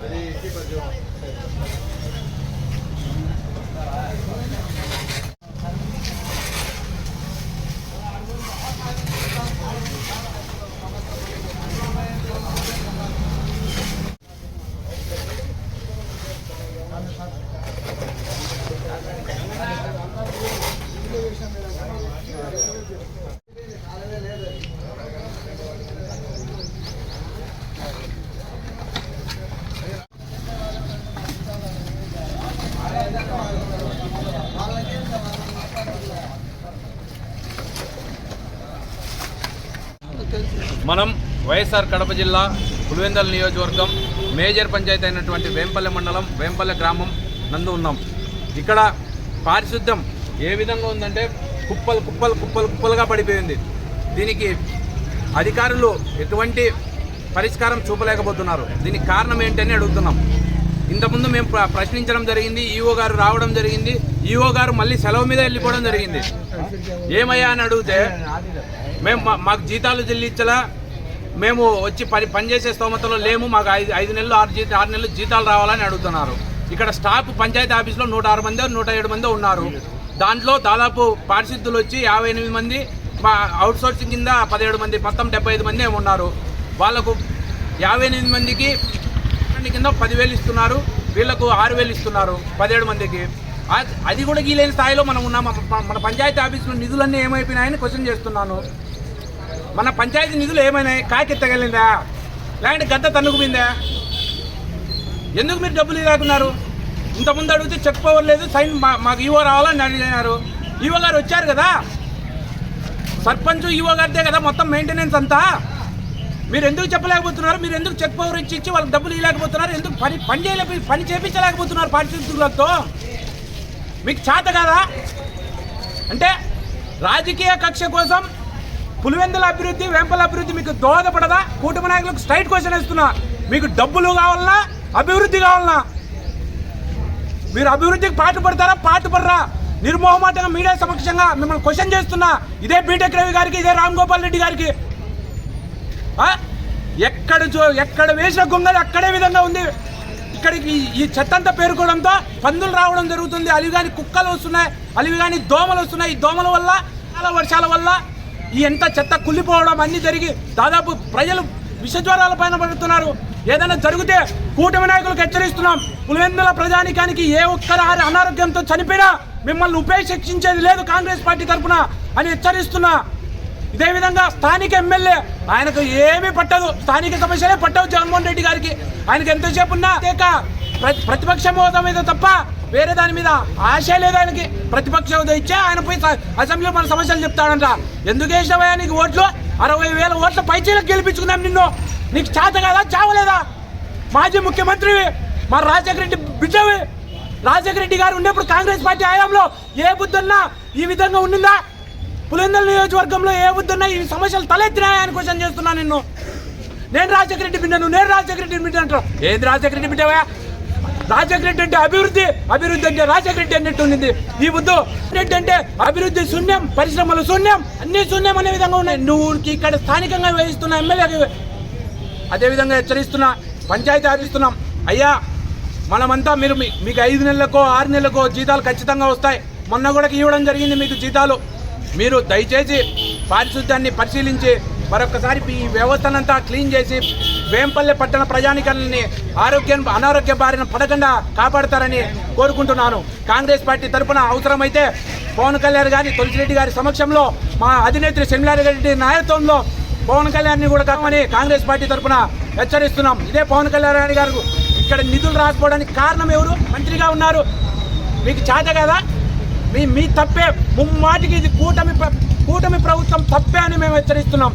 అది మనం వైఎస్ఆర్ కడప జిల్లా పులివెందల నియోజకవర్గం మేజర్ పంచాయతీ అయినటువంటి వేంపల్లె మండలం వేంపల్లె గ్రామం నందు ఉన్నాం. ఇక్కడ పారిశుద్ధ్యం ఏ విధంగా ఉందంటే కుప్పలు కుప్పలు కుప్పలు కుప్పలుగా పడిపోయింది. దీనికి అధికారులు ఎటువంటి పరిష్కారం చూపలేకపోతున్నారు. దీనికి కారణం ఏంటని అడుగుతున్నాం. ఇంతకుముందు మేము ప్ర- ప్రశ్నించడం జరిగింది ఈఓ గారు రావడం జరిగింది ఈఓ గారు మళ్ళీ సెలవు మీద వెళ్ళిపోవడం జరిగింది. ఏమయ్యా అని అడిగితే మేము మా- మాకు జీతాలు చెల్లించలా. మేము వచ్చి పని పనిచేసే స్తోమతలో లేము. మాకు ఐదు ఐదు నెలలు ఆరు జీత ఆరు నెలలు జీతాలు రావాలని అడుగుతున్నారు. ఇక్కడ స్టాఫ్ పంచాయతీ ఆఫీస్లో నూట ఆరు మంది నూట ఏడు మంది ఉన్నారు. దాంట్లో దాదాపు పారిశుద్ధులు వచ్చి యాభై ఎనిమిది మంది మా అవుట్ సోర్సింగ్ కింద పదిహేడు మంది మొత్తం డెబ్బై ఐదు మంది ఉన్నారు. వాళ్ళకు యాభై ఎనిమిది మందికి మంది కింద పదివేలు ఇస్తున్నారు. వీళ్ళకు ఆరు వేలు ఇస్తున్నారు పదిహేడు మందికి. అది- అది కూడా గీలేని స్థాయిలో మనం ఉన్నాం. మన- మన పంచాయతీ ఆఫీసులో నిధులన్నీ ఏమైపోయినాయని క్వశ్చన్ చేస్తున్నాను. మన పంచాయతీ నిధులు ఏమైనాయి కాకెత్తగలిందా? లేదంటే గద్ద తన్నుకుపోయిందా? ఎందుకు మీరు డబ్బులు ఇదాకున్నారు ఇంతకుముందు అడిగితే చెక్ పవర్ లేదు సైన్ మా- మాకు ఈవో రావాలని అడిగినారు ఈవో గారు వచ్చారు కదా? సర్పంచ్ ఈవో గారిదే కదా మొత్తం మెయింటెనెన్స్ అంతా? మీరు ఎందుకు చెప్పలేకపోతున్నారు? మీరు ఎందుకు చెక్ పవర్ ఇచ్చి ఇచ్చి వాళ్ళకి డబ్బులు ఇవ్వలేకపోతున్నారు? ఎందుకు పని పని చేయలేక పని చేపించలేకపోతున్నారు పారిశుద్ధులతో మీకు చేత కాదా? అంటే రాజకీయ కక్ష కోసం పులివెందుల అభివృద్ధి వెంపల అభివృద్ధి మీకు దోహదపడదా? కూటమి నాయకులకు స్ట్రైట్ క్వశ్చన్ ఇస్తున్నా మీకు డబ్బులు కావాలన్నా అభివృద్ధి కావాలన్నా. మీరు అభివృద్ధికి పాటుపడతారా పాటుపడరా నిర్మోహమాటంగా మీడియా సమక్షంగా మిమ్మల్ని క్వశ్చన్ చేస్తున్నా. ఇదే బీటెక్ రవి గారికి ఇదే రామ్ గోపాల్ రెడ్డి గారికి. ఎక్కడ చూ- ఎక్కడ వేసిన గొంగలు అక్కడే విధంగా ఉంది. ఇక్కడికి ఈ- చెత్తంతా చెత్త అంతా పేరుకోవడంతో పందులు రావడం జరుగుతుంది. అలివిగాని కుక్కలు వస్తున్నాయి. అలివిగాని దోమలు వస్తున్నాయి. ఈ దోమల వల్ల చాలా వర్షాల వల్ల ఈ ఎంత చెత్త కుళ్ళిపోవడం అన్ని జరిగి దాదాపు ప్రజలు విషజ్వరాల పైన పడుతున్నారు. ఏదైనా జరిగితే కూటమి నాయకులకు హెచ్చరిస్తున్నాం. పులివెందుల ప్రజానికానికి ఏ ఒక్కరు అనారోగ్యంతో చనిపోయినా మిమ్మల్ని ఉపేక్షించేది లేదు కాంగ్రెస్ పార్టీ తరఫున అని హెచ్చరిస్తున్నా. ఇదే విధంగా స్థానిక ఎమ్మెల్యే ఆయనకు ఏమీ పట్టదు. స్థానిక సమస్యలే పట్టవు జగన్మోహన్ రెడ్డి గారికి. ఆయనకు ఎంతసేపు ఉన్నా లేక ప్రతిపక్ష హోదా మీద తప్ప వేరే దాని మీద ఆశ లేదు ఆయనకి ప్రతిపక్ష హోదా ఇచ్చే ఆయన పోయి అసెంబ్లీలో మన సమస్యలు చెప్తాడంట. ఎందుకు వేసినవయ్యా నీకు ఓట్లు? అరవై వేల ఓట్ల పైచీలకు గెలిపించుకున్నాం నిన్ను. నీకు చేత కదా చావలేదా? మాజీ ముఖ్యమంత్రివి మా రాజశేఖర రెడ్డి బిడ్డవి. రాజశేఖర రెడ్డి గారు ఉన్నప్పుడు కాంగ్రెస్ పార్టీ హయాంలో ఏ బుద్ధన్నా ఈ విధంగా ఉండిందా పులిందల నియోజకవర్గంలో ఏ బుద్ధన్నా ఈ సమస్యలు తలెత్తినాయా అని క్వశ్చన్ చేస్తున్నా నిన్ను. నేను రాజశేఖర రెడ్డి బిడ్డను నేను రాజశేఖర రెడ్డి బిడ్డ అంటారు ఏది రాజశేఖర రెడ్డి బిడ్డవా రాజశేఖర రెడ్డి అంటే అభివృద్ధి అభివృద్ధి అంటే రాజశేఖర రెడ్డి అన్నట్టు ఉంది ఈ బుద్ధు రెడ్డి అంటే అభివృద్ధి శూన్యం పరిశ్రమలు శూన్యం అన్ని శూన్యం అనే విధంగా ఉన్నాయి. నువ్వు ఇక్కడ స్థానికంగా వేయిస్తున్న ఎమ్మెల్యే అదేవిధంగా హెచ్చరిస్తున్నా పంచాయతీ ఆదిస్తున్నాం అయ్యా మనమంతా మీరు మీకు ఐదు నెలలకో ఆరు నెలలకో జీతాలు ఖచ్చితంగా వస్తాయి. మొన్న కూడా ఇవ్వడం జరిగింది మీకు జీతాలు. మీరు దయచేసి పారిశుద్ధ్యాన్ని పరిశీలించి మరొకసారి ఈ వ్యవస్థనంతా క్లీన్ చేసి వేంపల్లె పట్టణ ప్రజానికల్ని ఆరోగ్యం అనారోగ్య బారిన పడకుండా కాపాడతారని కోరుకుంటున్నాను. కాంగ్రెస్ పార్టీ తరపున అవసరమైతే పవన్ కళ్యాణ్ గారి తులసిరెడ్డి గారి సమక్షంలో మా అధినేత్రి రెడ్డి నాయకత్వంలో పవన్ కళ్యాణ్ని కూడా కామని కాంగ్రెస్ పార్టీ తరఫున హెచ్చరిస్తున్నాం. ఇదే పవన్ కళ్యాణ్ గారు ఇక్కడ నిధులు రాకపోవడానికి కారణం ఎవరు? మంత్రిగా ఉన్నారు. మీకు చేత కదా? మీ మీ తప్పే. ముమ్మాటికి ఇది కూటమి కూటమి ప్రభుత్వం తప్పే అని మేము హెచ్చరిస్తున్నాం.